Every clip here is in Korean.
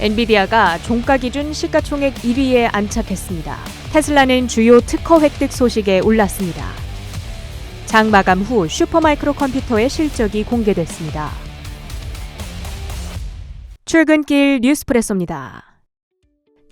엔비디아가 종가 기준 시가총액 1위에 안착했습니다. 테슬라는 주요 특허 획득 소식에 올랐습니다. 장 마감 후 슈퍼마이크로 컴퓨터의 실적이 공개됐습니다. 출근길 뉴스프레소입니다.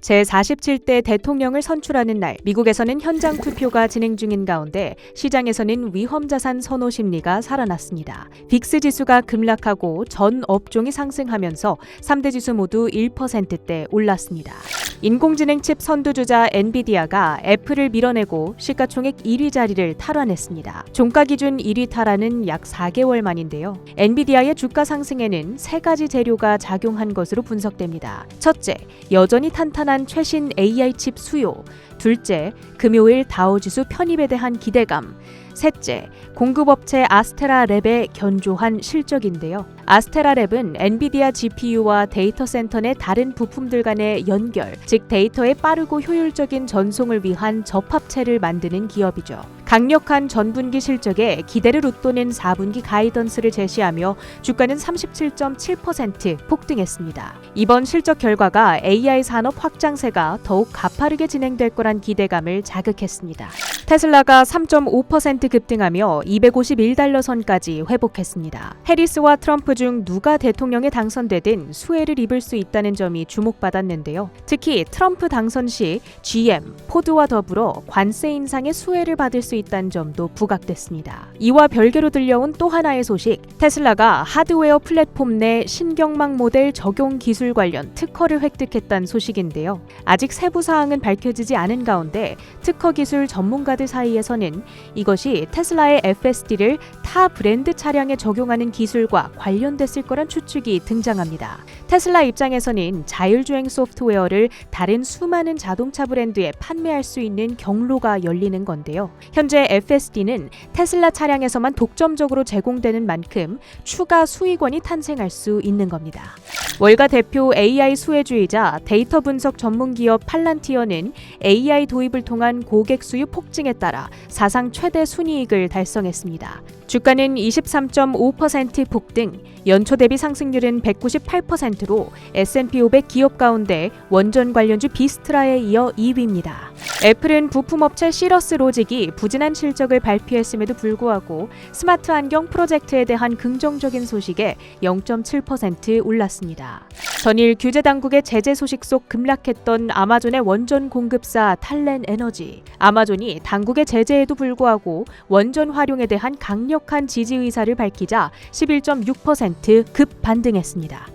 제47대 대통령을 선출하는 날 미국에서는 현장 투표가 진행 중인 가운데 시장에서는 위험자산 선호 심리가 살아났습니다. 빅스 지수가 급락하고 전 업종이 상승하면서 3대 지수 모두 1%대 올랐습니다. 인공지능 칩 선두주자 엔비디아가 애플을 밀어내고 시가총액 1위 자리를 탈환했습니다. 종가 기준 1위 탈환은 약 4개월 만인데요. 엔비디아의 주가 상승에는 세 가지 재료가 작용한 것으로 분석됩니다. 첫째, 여전히 탄탄한 최신 AI 칩 수요. 둘째, 금요일 다우지수 편입에 대한 기대감. 셋째, 공급업체 아스테라랩의 견조한 실적인데요. 아스테라랩은 엔비디아 GPU와 데이터 센터 내 다른 부품들 간의 연결, 즉 데이터의 빠르고 효율적인 전송을 위한 접합체를 만드는 기업이죠. 강력한 전분기 실적에 기대를 웃도는 4분기 가이던스를 제시하며 주가는 37.7% 폭등했습니다. 이번 실적 결과가 AI 산업 확장세가 더욱 가파르게 진행될 거란 기대감을 자극했습니다. 테슬라가 3.5% 급등하며 251달러 선까지 회복했습니다. 해리스와 트럼프 중 누가 대통령에 당선되든 수혜를 입을 수 있다는 점이 주목받았는데요. 특히 트럼프 당선 시 GM, 포드와 더불어 관세 인상의 수혜를 받을 수 있다는 점도 부각됐습니다. 이와 별개로 들려온 또 하나의 소식, 테슬라가 하드웨어 플랫폼 내 신경망 모델 적용 기술 관련 특허를 획득했다는 소식인데요. 아직 세부 사항은 밝혀지지 않은 가운데 특허 기술 전문가 들 사이에서는 이것이 테슬라의 FSD를 타 브랜드 차량에 적용하는 기술과 관련됐을 거란 추측이 등장합니다. 테슬라 입장에서는 자율주행 소프트웨어를 다른 수많은 자동차 브랜드에 판매할 수 있는 경로가 열리는 건데요. 현재 FSD는 테슬라 차량에서만 독점적으로 제공되는 만큼 추가 수익원이 탄생할 수 있는 겁니다. 월가 대표 AI 수혜주의자 데이터 분석 전문 기업 팔란티어는 AI 도입을 통한 고객 수요 폭증에 따라 사상 최대 순이익을 달성했습니다. 주가는 23.5% 폭등, 연초 대비 상승률은 198%로 S&P 500 기업 가운데 원전 관련주 비스트라에 이어 2위입니다. 애플은 부품업체 시러스 로직이 부진한 실적을 발표했음에도 불구하고 스마트 안경 프로젝트에 대한 긍정적인 소식에 0.7% 올랐습니다. 전일 규제 당국의 제재 소식 속 급락했던 아마존의 원전 공급사 탈렌 에너지. 아마존이 당국의 제재에도 불구하고 원전 활용에 대한 강력 한 지지 의사를 밝히자 11.6%급 반등했습니다.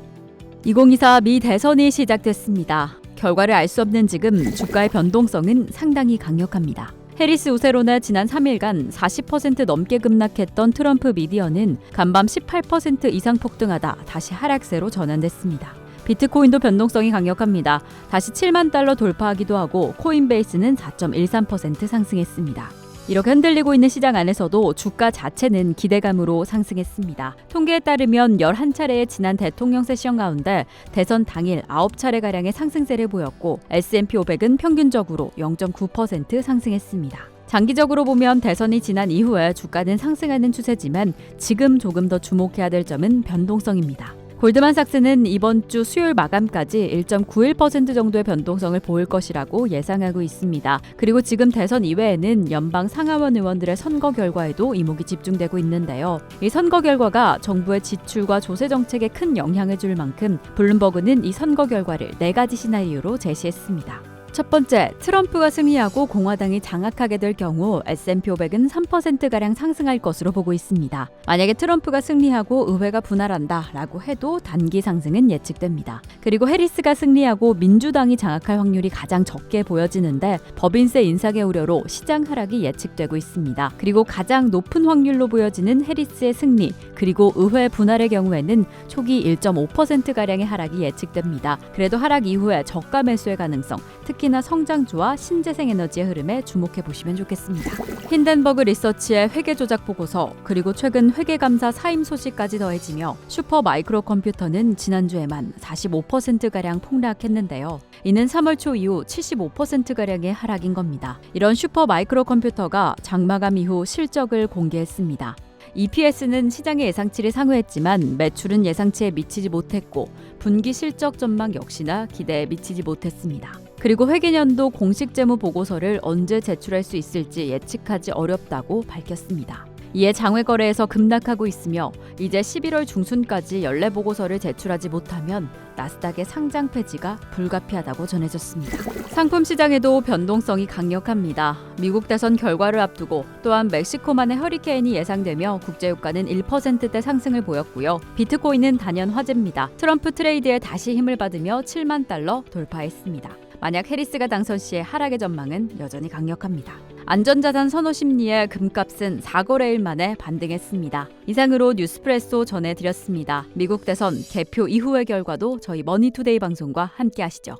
2024 미 대선이 시작됐습니다. 결과를 알 수 없는 지금 주가의 변동성은 상당히 강력합니다. 해리스 우세로나 지난 3일간 40% 넘게 급락했던 트럼프 미디어는 간밤 18% 이상 폭등하다 다시 하락세로 전환됐습니다. 비트코인도 변동성이 강력합니다. 다시 7만 달러 돌파하기도 하고 코인베이스는 4.13% 상승했습니다. 이렇게 흔들리고 있는 시장 안에서도 주가 자체는 기대감으로 상승했습니다. 통계에 따르면 11차례의 지난 대통령 세션 가운데 대선 당일 9차례가량의 상승세를 보였고 S&P 500은 평균적으로 0.9% 상승했습니다. 장기적으로 보면 대선이 지난 이후에 주가는 상승하는 추세지만 지금 조금 더 주목해야 될 점은 변동성입니다. 골드만삭스는 이번 주 수요일 마감까지 1.91% 정도의 변동성을 보일 것이라고 예상하고 있습니다. 그리고 지금 대선 이외에는 연방 상하원 의원들의 선거 결과에도 이목이 집중되고 있는데요. 이 선거 결과가 정부의 지출과 조세 정책에 큰 영향을 줄 만큼 블룸버그는 이 선거 결과를 네 가지 시나리오로 제시했습니다. 첫 번째, 트럼프가 승리하고 공화당이 장악하게 될 경우 S&P 500은 3%가량 상승할 것으로 보고 있습니다. 만약에 트럼프가 승리하고 의회가 분할한다 라고 해도 단기 상승은 예측됩니다. 그리고 해리스가 승리하고 민주당이 장악할 확률이 가장 적게 보여지는데 법인세 인상의 우려로 시장 하락이 예측되고 있습니다. 그리고 가장 높은 확률로 보여지는 해리스의 승리, 그리고 의회 분할의 경우에는 초기 1.5%가량의 하락이 예측됩니다. 그래도 하락 이후에 저가 매수의 가능성, 특히 나 성장주와 신재생 에너지의 흐름에 주목해 보시면 좋겠습니다. 힌덴버그 리서치의 회계 조작 보고서 그리고 최근 회계 감사 사임 소식까지 더해지며 슈퍼 마이크로 컴퓨터는 지난주에만 45%가량 폭락했는데요. 이는 3월 초 이후 75%가량의 하락인 겁니다. 이런 슈퍼 마이크로 컴퓨터가 장마감 이후 실적을 공개했습니다. EPS는 시장의 예상치를 상회했지만 매출은 예상치에 미치지 못했고 분기 실적 전망 역시나 기대에 미치지 못했습니다. 그리고 회계년도 공식 재무 보고서를 언제 제출할 수 있을지 예측하지 어렵다고 밝혔습니다. 이에 장외 거래에서 급락하고 있으며 이제 11월 중순까지 연례 보고서를 제출하지 못하면 나스닥의 상장 폐지가 불가피하다고 전해졌습니다. 상품 시장에도 변동성이 강력합니다. 미국 대선 결과를 앞두고 또한 멕시코만의 허리케인이 예상되며 국제유가는 1%대 상승을 보였고요. 비트코인은 단연 화제입니다. 트럼프 트레이드에 다시 힘을 받으며 7만 달러 돌파했습니다. 만약 해리스가 당선 시의 하락의 전망은 여전히 강력합니다. 안전자산 선호 심리에 금값은 4거래일 만에 반등했습니다. 이상으로 뉴스프레소 전해드렸습니다. 미국 대선 개표 이후의 결과도 저희 머니투데이 방송과 함께 하시죠.